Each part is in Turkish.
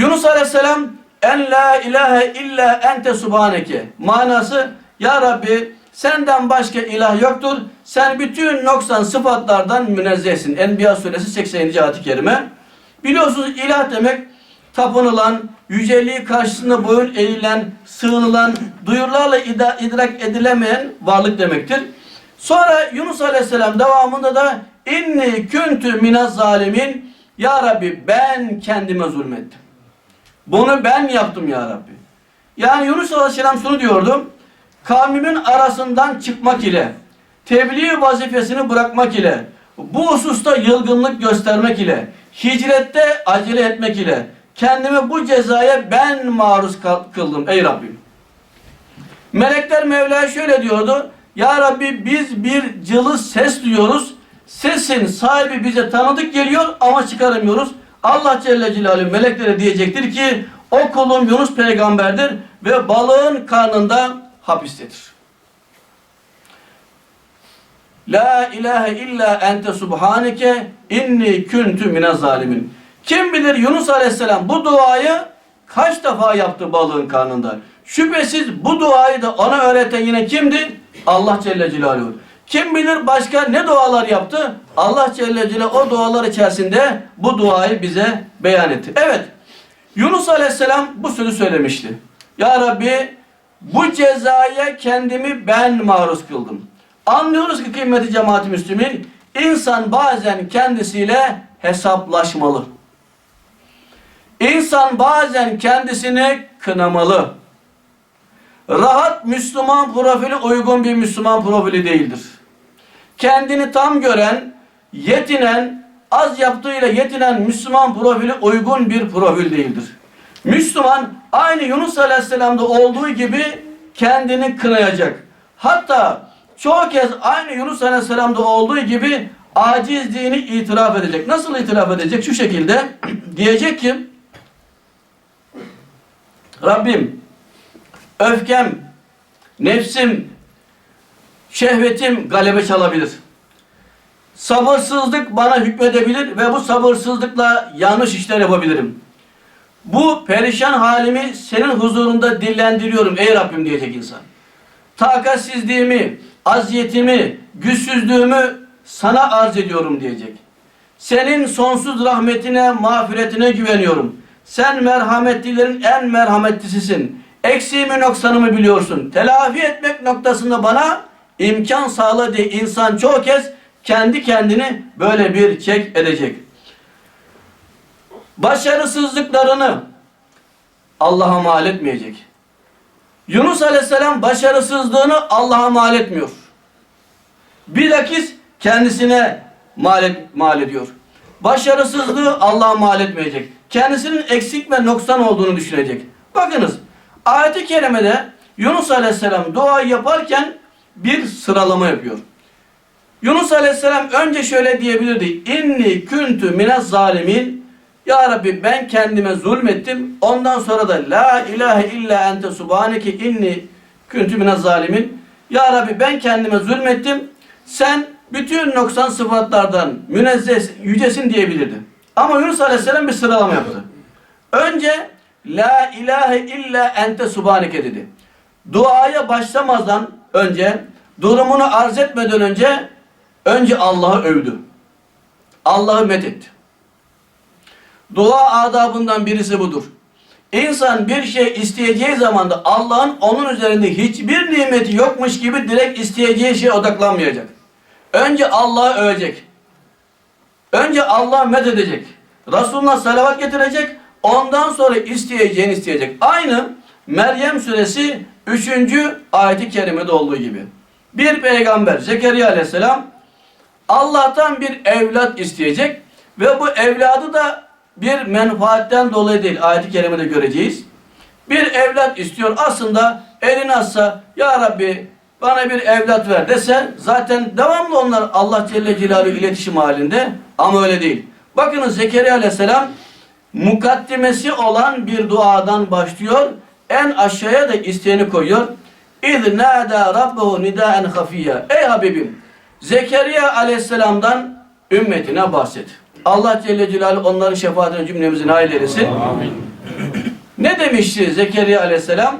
Yunus Aleyhisselam en la ilahe illa ente subhaneke manası ya Rabbi senden başka ilah yoktur. Sen bütün noksan sıfatlardan münezzehsin. Enbiya suresi 80. ayet-i kerime. Biliyorsunuz ilah demek tapınılan, yüceliği karşısında boyun eğilen, sığınılan, duyurularla ida- idrak edilemeyen varlık demektir. Sonra Yunus Aleyhisselam devamında da inni küntü minaz zalimin ya Rabbi ben kendime zulmettim. Bunu ben yaptım ya Rabbi. Yani Yunus Aleyhisselam şunu diyordu. Kavmimin arasından çıkmak ile, tebliğ vazifesini bırakmak ile, bu hususta yılgınlık göstermek ile, hicrette acele etmek ile, kendimi bu cezaya ben maruz kıldım ey Rabbim. Melekler Mevla'ya şöyle diyordu. Ya Rabbi biz bir cılız ses duyuyoruz. Sesin sahibi bize tanıdık geliyor ama çıkaramıyoruz. Allah Celle Celaluhu meleklere diyecektir ki o kulum Yunus peygamberdir ve balığın karnında hapistedir. La ilahe illa ente subhaneke inni kuntu minez zalimin. Kim bilir Yunus Aleyhisselam bu duayı kaç defa yaptı balığın karnında? Şüphesiz bu duayı da ona öğreten yine kimdi? Allah Celle Celaluhu. Kim bilir başka ne dualar yaptı? Allah Celle Celaluhu o dualar içerisinde bu duayı bize beyan etti. Evet. Yunus Aleyhisselam bu sözü söylemişti. Ya Rabbi bu cezaya kendimi ben maruz kıldım. Anlıyoruz ki kıymeti cemaat-i müslümin insan bazen kendisiyle hesaplaşmalı. İnsan bazen kendisini kınamalı. Rahat Müslüman profili uygun bir Müslüman profili değildir. Kendini tam gören, yetinen, az yaptığıyla yetinen Müslüman profili uygun bir profil değildir. Müslüman aynı Yunus Aleyhisselam'da olduğu gibi kendini kınayacak. Hatta çoğu kez aynı Yunus Aleyhisselam'da olduğu gibi acizliğini itiraf edecek. Nasıl itiraf edecek? Şu şekilde diyecek ki Rabbim öfkem, nefsim, şehvetim galebe çalabilir. Sabırsızlık bana hükmedebilir ve bu sabırsızlıkla yanlış işler yapabilirim. Bu perişan halimi senin huzurunda dillendiriyorum ey Rabbim diyecek insan. Takatsizliğimi, aziyetimi, güçsüzlüğümü sana arz ediyorum diyecek. Senin sonsuz rahmetine, mağfiretine güveniyorum. Sen merhametlilerin en merhametlisisin. Eksiğimi noksanımı biliyorsun. Telafi etmek noktasında bana imkan sağla diye insan çoğu kez kendi kendini böyle bir çek edecek. Başarısızlıklarını Allah'a mal etmeyecek. Yunus Aleyhisselam başarısızlığını Allah'a mal etmiyor. Bilakis kendisine mal, et, mal ediyor. Başarısızlığı Allah'a mal etmeyecek. Kendisinin eksik ve noksan olduğunu düşünecek. Bakınız ayet-i kerimede Yunus Aleyhisselam dua yaparken bir sıralama yapıyor. Yunus Aleyhisselam önce şöyle diyebilirdi. İnni küntü minez zalimin. Ya Rabbi ben kendime zulmettim. Ondan sonra da la ilahe illa ente subhaneke inni küntü minez zalimin. Ya Rabbi ben kendime zulmettim. Sen bütün noksan sıfatlardan münezzeh yücesin diyebilirdi. Ama Yunus Aleyhisselam bir sıralama yaptı. Önce la ilahe illa ente subhaneke dedi. Duaya başlamazdan önce durumunu arz etmeden önce önce Allah'ı övdü. Allah'ı methetti. Dua adabından birisi budur. İnsan bir şey isteyeceği zaman da Allah'ın onun üzerinde hiçbir nimeti yokmuş gibi direkt isteyeceği şeye odaklanmayacak. Önce Allah'ı övecek. Önce Allah'ı mededecek. Resulullah salavat getirecek. Ondan sonra isteyeceğini isteyecek. Aynı Meryem suresi 3. ayeti kerimede olduğu gibi. Bir peygamber Zekeriya aleyhisselam Allah'tan bir evlat isteyecek ve bu evladı da bir menfaatten dolayı değil ayet-i kerimede göreceğiz. Bir evlat istiyor aslında elini atsa ya Rabbi bana bir evlat ver dese zaten devamlı onlar Allah Celle Celaluhu iletişim halinde ama öyle değil. Bakınız Zekeriya aleyhisselam mukaddimesi olan bir duadan başlıyor. En aşağıya da isteğini koyuyor. İz nâdâ rabbehu nidâen hafiyya. Ey Habibim Zekeriya aleyhisselamdan ümmetine bahset. Allah Celle Celaluhu onların şefaatine cümlemizi nail eylesin. Ne demişti Zekeriya aleyhisselam?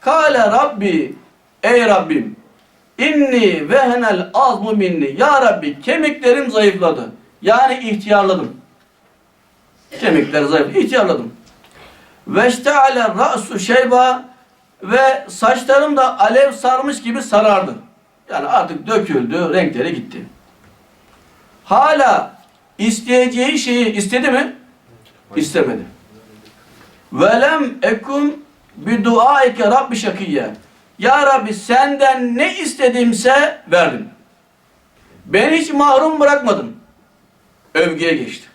Kale Rabbi, ey Rabbim, inni vehenel azmu minni. Ya Rabbi kemiklerim zayıfladı. Yani ihtiyarladım. Kemikler zayıf, ihtiyarladım. Veşteale ra'su şeyba ve saçlarım da alev sarmış gibi sarardı. Yani artık döküldü, renkleri gitti. Hala isteyeceği şeyi istedi mi? İstemedi. Velem ekun bi duaike rabbi şakiyye. Ya Rabbi senden ne istediğimse verdim. Beni hiç mahrum bırakmadın. Övgüye geçti.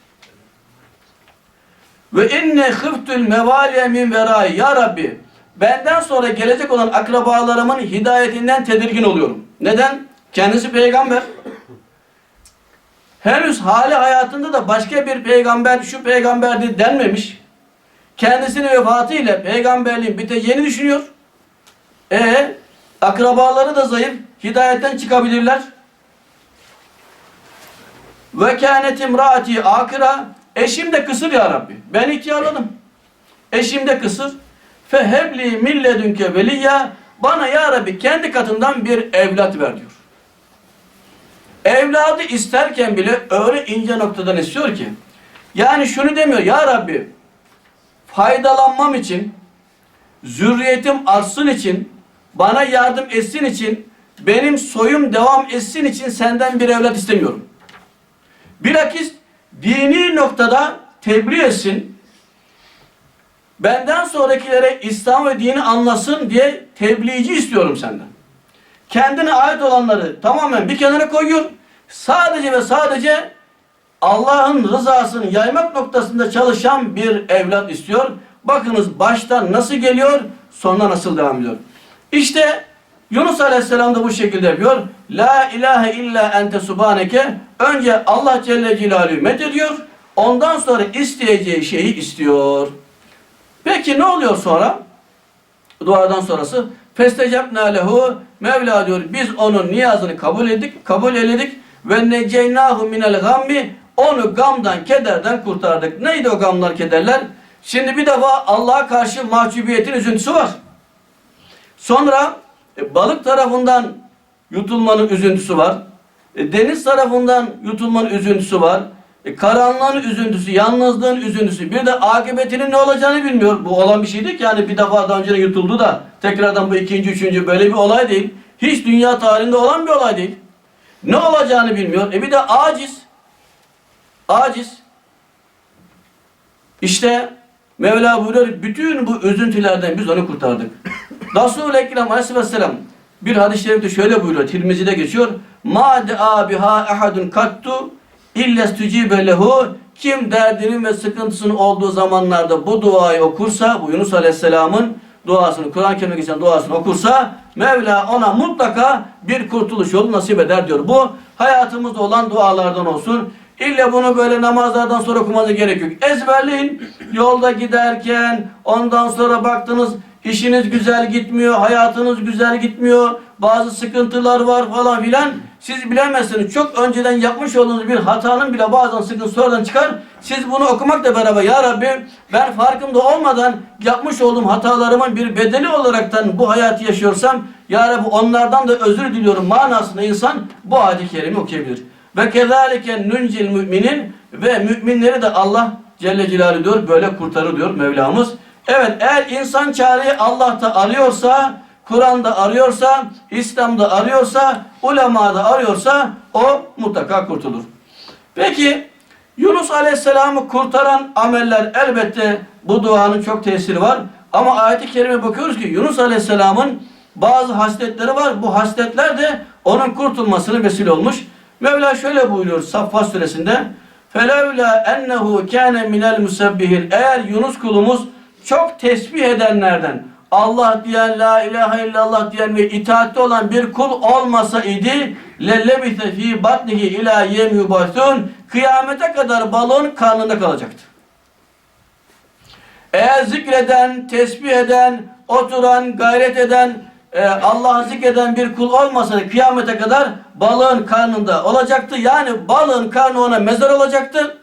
Ve inne hıftül mevaliye min verai. Ya Rabbi benden sonra gelecek olan akrabalarımın hidayetinden tedirgin oluyorum. Neden? Kendisi peygamber. Henüz hali hayatında da başka bir peygamber şu peygamberdi denmemiş. Kendisinin vefatıyla peygamberliğin biteceğini düşünüyor. E akrabaları da zayıf, hidayetten çıkabilirler. Ve kânet imraati akıra eşim de kısır ya Rabbi. Ben ihtiyarladım. Eşim de kısır. Fehebli milledünke veliyya bana ya Rabbi kendi katından bir evlat ver diyor. Evladı isterken bile öyle ince noktadan istiyor ki yani şunu demiyor ya Rabbi faydalanmam için zürriyetim artsın için bana yardım etsin için benim soyum devam etsin için senden bir evlat istemiyorum. Bilakis dini noktada tebliğ etsin. Benden sonrakilere İslam ve dini anlasın diye tebliğci istiyorum senden. Kendine ait olanları tamamen bir kenara koyuyor. Sadece ve sadece Allah'ın rızasını yaymak noktasında çalışan bir evlat istiyor. Bakınız baştan nasıl geliyor, sonra nasıl devam ediyor. İşte Yunus Aleyhisselam da bu şekilde yapıyor. La ilahe illa ente subhaneke. Önce Allah Celle Celaluhu met ediyor. Ondan sonra isteyeceği şeyi istiyor. Peki ne oluyor sonra? Duadan sonrası festecebna lehu Mevla diyor biz onun niyazını kabul ettik, kabul eledik ve neceynahu minel gammi onu gamdan, kederden kurtardık. Neydi o gamlar, kederler? Şimdi bir defa Allah'a karşı mahcubiyetin üzüntüsü var. Sonra e, balık tarafından yutulmanın üzüntüsü var. E, deniz tarafından yutulmanın üzüntüsü var. E, karanlığın üzüntüsü, yalnızlığın üzüntüsü. Bir de akıbetinin ne olacağını bilmiyor. Bu olan bir şey değil ki yani bir defa daha önce yutuldu da tekrardan bu ikinci, üçüncü böyle bir olay değil. Hiç dünya tarihinde olan bir olay değil. Ne olacağını bilmiyor. E bir de aciz. Aciz. İşte Mevla buyuruyor bütün bu üzüntülerden biz onu kurtardık. Resul-i Ekrem Aleyhisselam bir hadis-i şerifte şöyle buyuruyor. Tirmizi'de geçiyor. Ma de'a biha ahadun kattu illa stucibe lehu kim derdinin ve sıkıntısının olduğu zamanlarda bu duayı okursa, bu Yunus Aleyhisselam'ın duasını, Kur'an-ı Kerim'e geçen duasını okursa, Mevla ona mutlaka bir kurtuluş yolu nasip eder diyor. Bu hayatımızda olan dualardan olsun. İlle bunu böyle namazlardan sonra okumanıza gerek yok. Ezberleyin. Yolda giderken, ondan sonra baktınız işiniz güzel gitmiyor, hayatınız güzel gitmiyor, bazı sıkıntılar var falan filan. Siz bilemezsiniz. Çok önceden yapmış olduğunuz bir hatanın bile bazen sıkıntı sonradan çıkar. Siz bunu okumakla beraber Ya Rabbi ben farkımda olmadan yapmış olduğum hatalarımın bir bedeli olaraktan bu hayatı yaşıyorsam Ya Rabbi onlardan da özür diliyorum manasında insan bu ayet-i kerimi okuyabilir. Ve kezalike nuncil müminin ve müminleri de Allah Celle Celaluhu diyor böyle kurtarır diyor Mevlamız. Evet eğer insan çareyi Allah'ta arıyorsa, Kur'an'da arıyorsa, İslam'da arıyorsa, ulemada arıyorsa o mutlaka kurtulur. Peki Yunus Aleyhisselam'ı kurtaran ameller elbette bu duanın çok tesiri var. Ama ayet-i kerime bakıyoruz ki Yunus Aleyhisselam'ın bazı hasletleri var. Bu hasletler de onun kurtulmasına vesile olmuş. Mevla şöyle buyuruyor Saffat suresinde. فَلَوْلَا اَنَّهُ كَانَ مِنَ الْمُسَبِّهِينَ Eğer Yunus kulumuz çok tesbih edenlerden Allah diyen, la ilahe illallah diyen ve itaatte olan bir kul olmasa idi lellebite fi batnihi ila yem yubasun kıyamete kadar balığın karnında kalacaktı. Eğer zikreden, tesbih eden, oturan, gayret eden, e, Allah'ı zikreden bir kul olmasaydı kıyamete kadar balığın karnında olacaktı. Yani balığın karnı ona mezar olacaktı.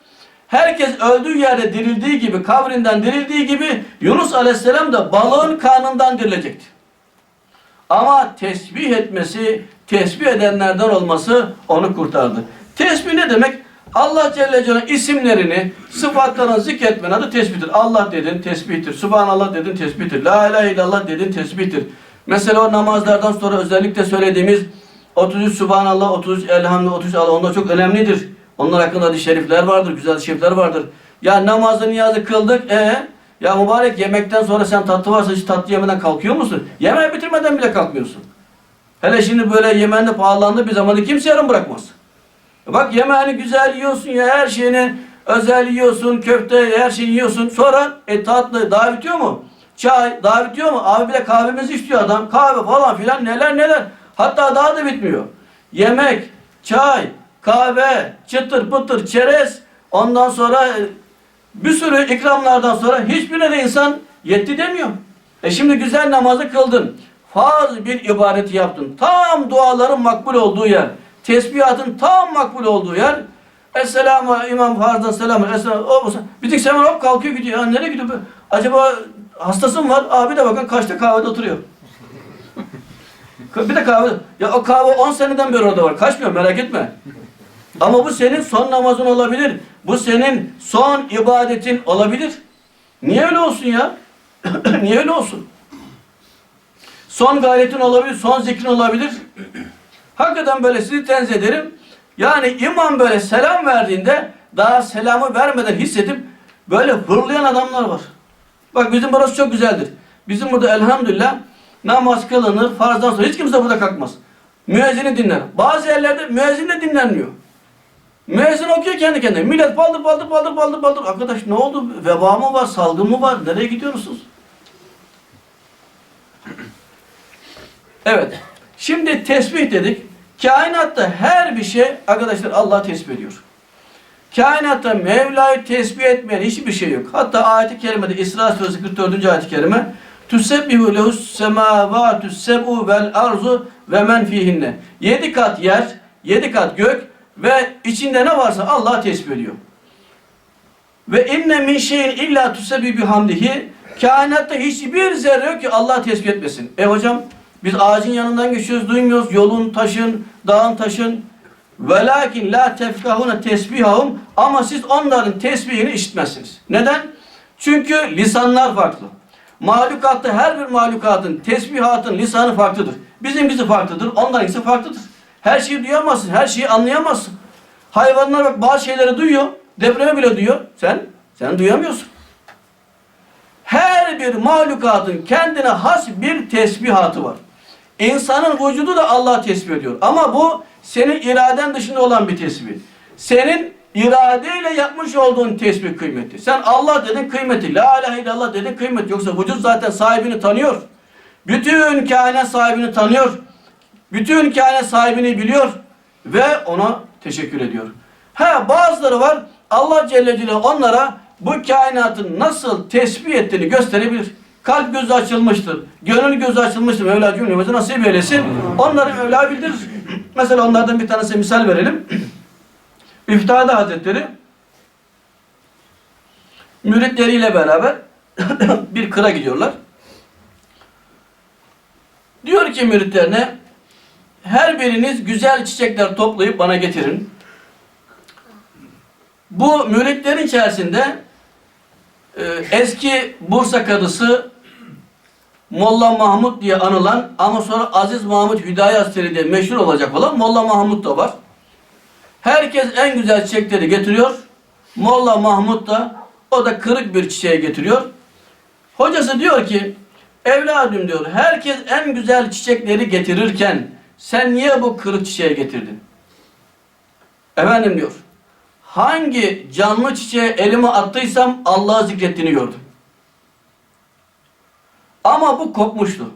Herkes öldüğü yerde dirildiği gibi, kabrinden dirildiği gibi Yunus Aleyhisselam da balığın karnından dirilecekti. Ama tesbih etmesi, tesbih edenlerden olması onu kurtardı. Tesbih ne demek? Allah Celle Celaluhu isimlerini, sıfatlarını zikretmen adı tesbihtir. Allah dedin tesbihtir. Subhanallah dedin tesbihtir. La ilahe illallah dedin tesbihtir. Mesela o namazlardan sonra özellikle söylediğimiz 33 Subhanallah, 33 Elhamdülillah, 33 Allah onlar çok önemlidir. Onlar hakkında hadis-i şerifler vardır, güzel şerifler vardır. Ya namazı niyazı kıldık, e ya mübarek yemekten sonra sen tatlı varsa hiç tatlı yemeden kalkıyor musun? Yemeği bitirmeden bile kalkmıyorsun. Hele şimdi böyle yemeğinde pahalandı bir zamanda kimse yarım bırakmaz. Bak yemeğini güzel yiyorsun ya her şeyini özel yiyorsun, köfte her şeyi yiyorsun. Sonra e tatlı daha bitiyor mu? Çay daha bitiyor mu? Abi bir de kahvemizi istiyor adam. Kahve falan filan neler neler. Hatta daha da bitmiyor. Yemek, çay, kahve, çıtır pıtır, çerez. Ondan sonra e, bir sürü ikramlardan sonra hiçbirine de insan yetti demiyor. E şimdi güzel namazı kıldın. Farz bir ibadeti yaptın. Tam duaların makbul olduğu yer. Tesbihatın tam makbul olduğu yer. Esselamu İmam Farz'dan selam. Esselamu. Bir tek hemen hop kalkıyor gidiyor. Ya nereye gidiyor? Acaba hastası mı var? Abi de bakın kaçta kahvede oturuyor. Bir de kahve. Ya o kahve 10 seneden beri orada var. Kaçmıyor merak etme. Ama bu senin son namazın olabilir. Bu senin son ibadetin olabilir. Niye öyle olsun ya? Niye öyle olsun? Son gayretin olabilir, son zikrin olabilir. Hakikaten böyle sizi tenzih ederim. Yani imam böyle selam verdiğinde daha selamı vermeden hissedip böyle hırlayan adamlar var. Bak bizim burası çok güzeldir. Bizim burada elhamdülillah namaz kılınır, farzdan sonra hiç kimse burada kalkmaz. Müezzini dinler. Bazı yerlerde müezzin de dinlenmiyor. Müezzin okuyor kendi kendine. Millet baldır baldır baldır baldır baldır. Arkadaş ne oldu? Veba mı var? Salgın mı var? Nereye gidiyorsunuz? Evet. Şimdi tesbih dedik. Kainatta her bir şey arkadaşlar Allah tesbih ediyor. Kainatta Mevla'yı tesbih etmeyen hiçbir şey yok. Hatta ayet-i kerimede İsra suresi 44. ayet-i kerime Tüsebbihu lehus semavatu sebu vel arzu ve men. Yedi kat yer, yedi kat gök ve içinde ne varsa Allah tesbih ediyor. Ve inne min şeyin illa tüsebbi bihamdihi. Kainatta hiçbir zerre yok ki Allah tesbih etmesin. E hocam biz ağacın yanından geçiyoruz duymuyoruz. Yolun, taşın, dağın, taşın. Velakin la tefkahuna tesbihahum ama siz onların tesbihini işitmezsiniz. Neden? Çünkü lisanlar farklı. Mahlukatta her bir mahlukatın, tesbihatın lisanı farklıdır. Bizimkisi farklıdır, onlarınkisi farklıdır. Her şeyi duyamazsın, her şeyi anlayamazsın. Hayvanlar bak bazı şeyleri duyuyor, depremi bile duyuyor. Sen, sen duyamıyorsun. Her bir mahlukatın kendine has bir tesbihatı var. İnsanın vücudu da Allah tesbih ediyor. Ama bu senin iraden dışında olan bir tesbih. Senin iradeyle yapmış olduğun tesbih kıymeti. Sen Allah dedin kıymeti. La ilahe illallah dedin kıymeti. Yoksa vücut zaten sahibini tanıyor. Bütün kainat sahibini tanıyor. Bütün kainat sahibini biliyor. Ve ona teşekkür ediyor. Ha bazıları var Allah Celle Celaluhu onlara bu kainatın nasıl tesbih ettiğini gösterebilir. Kalp gözü açılmıştır. Gönül gözü açılmıştır. Mevla cümlemizi nasip eylesin. Onları Mevla bildirir. Mesela onlardan bir tanesi misal verelim. Üftade Hazretleri müritleriyle beraber bir kıra gidiyorlar. Diyor ki müritlerine her biriniz güzel çiçekler toplayıp bana getirin. Bu müritlerin içerisinde e, eski Bursa kadısı Molla Mahmut diye anılan ama sonra Aziz Mahmut Hüdayi Hazretleri diye meşhur olacak olan Molla Mahmut da var. Herkes en güzel çiçekleri getiriyor. Molla Mahmut da o da kırık bir çiçeği getiriyor. Hocası diyor ki evladım diyor herkes en güzel çiçekleri getirirken sen niye bu kırık çiçeği getirdin? Efendim diyor hangi canlı çiçeğe elime attıysam Allah'ı zikrettiğini gördüm. Ama bu kopmuştu.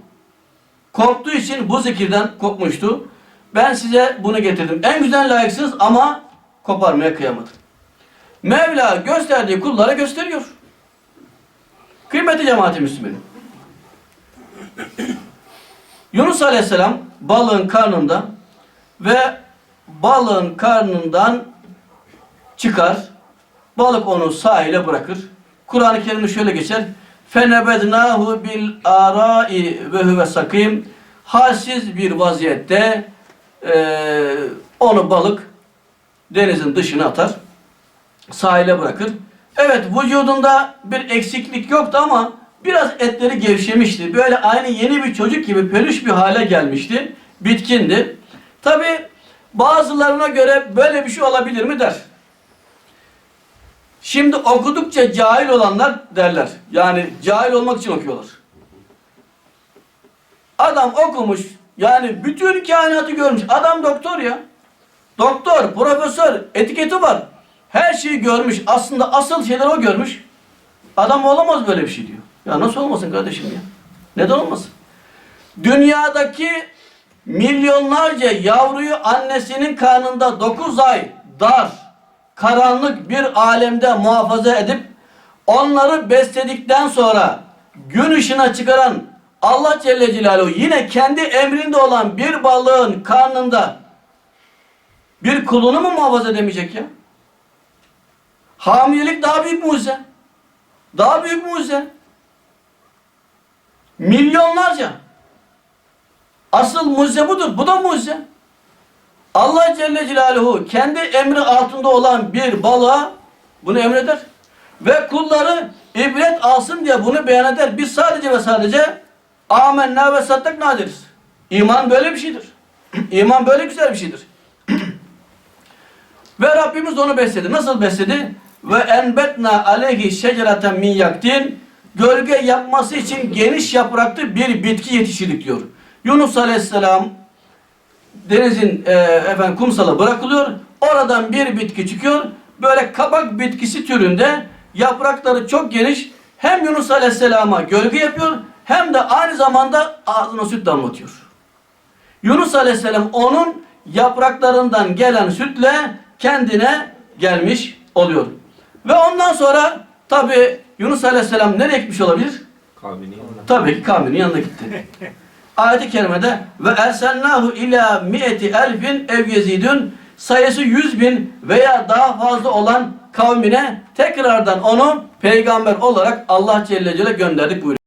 Korktuğu için bu zikirden kopmuştu. Ben size bunu getirdim. En güzel layıksınız ama koparmaya kıyamadım. Mevla gösterdiği kullara gösteriyor. Kıymetli cemaati Müslümanım. Yunus Aleyhisselam balığın karnında ve balığın karnından çıkar. Balık onu sahile bırakır. Kur'an-ı Kerim'de şöyle geçer. Fenebednahu bil arai ve huve sakim. Halsiz bir vaziyette eee, onu balık denizin dışına atar. Sahile bırakır. Evet vücudunda bir eksiklik yoktu ama biraz etleri gevşemişti. Böyle aynı yeni bir çocuk gibi peluş bir hale gelmişti. Bitkindi. Tabi bazılarına göre böyle bir şey olabilir mi der. Şimdi okudukça cahil olanlar derler. Yani cahil olmak için okuyorlar. Adam okumuş. Yani bütün kainatı görmüş. Adam doktor ya. Doktor, profesör, etiketi var. Her şeyi görmüş. Aslında asıl şeyler o görmüş. Adam olamaz böyle bir şey diyor. Ya nasıl olmasın kardeşim ya? Neden olmasın? Dünyadaki milyonlarca yavruyu annesinin karnında 9 ay dar, karanlık bir alemde muhafaza edip onları besledikten sonra gün ışığına çıkaran Allah Celle Celaluhu yine kendi emrinde olan bir balığın karnında bir kulunu mu muhafaza edemeyecek ya? Hamilelik daha büyük mucize. Daha büyük mucize. Milyonlarca. Asıl mucize budur. Bu da mucize. Allah Celle Celaluhu kendi emri altında olan bir balığa bunu emreder. Ve kulları ibret alsın diye bunu beyan eder. Biz sadece ve sadece amenna ve sattakna deriz. İman böyle bir şeydir. İman böyle güzel bir şeydir. Ve Rabbimiz onu besledi. Nasıl besledi? Ve enbetna aleyhi şecereten min yaktin gölge yapması için geniş yapraklı bir bitki yetiştirdik diyor. Yunus Aleyhisselam denizin e, efendim kumsala bırakılıyor. Oradan bir bitki çıkıyor. Böyle kabak bitkisi türünde yaprakları çok geniş. Hem Yunus Aleyhisselam'a gölge yapıyor hem de aynı zamanda ağzına süt damlatıyor. Yunus Aleyhisselam onun yapraklarından gelen sütle kendine gelmiş oluyor. Ve ondan sonra tabi Yunus Aleyhisselam nereye gitmiş olabilir? Kavmini yanına. Tabii ki kavminin yanına gitti. Ayet-i kerimede ve erselnahu ila mi'eti elfin ev yezidün sayısı yüz bin veya daha fazla olan kavmine tekrardan onu peygamber olarak Allah Celle Celle gönderdik buyuruyor.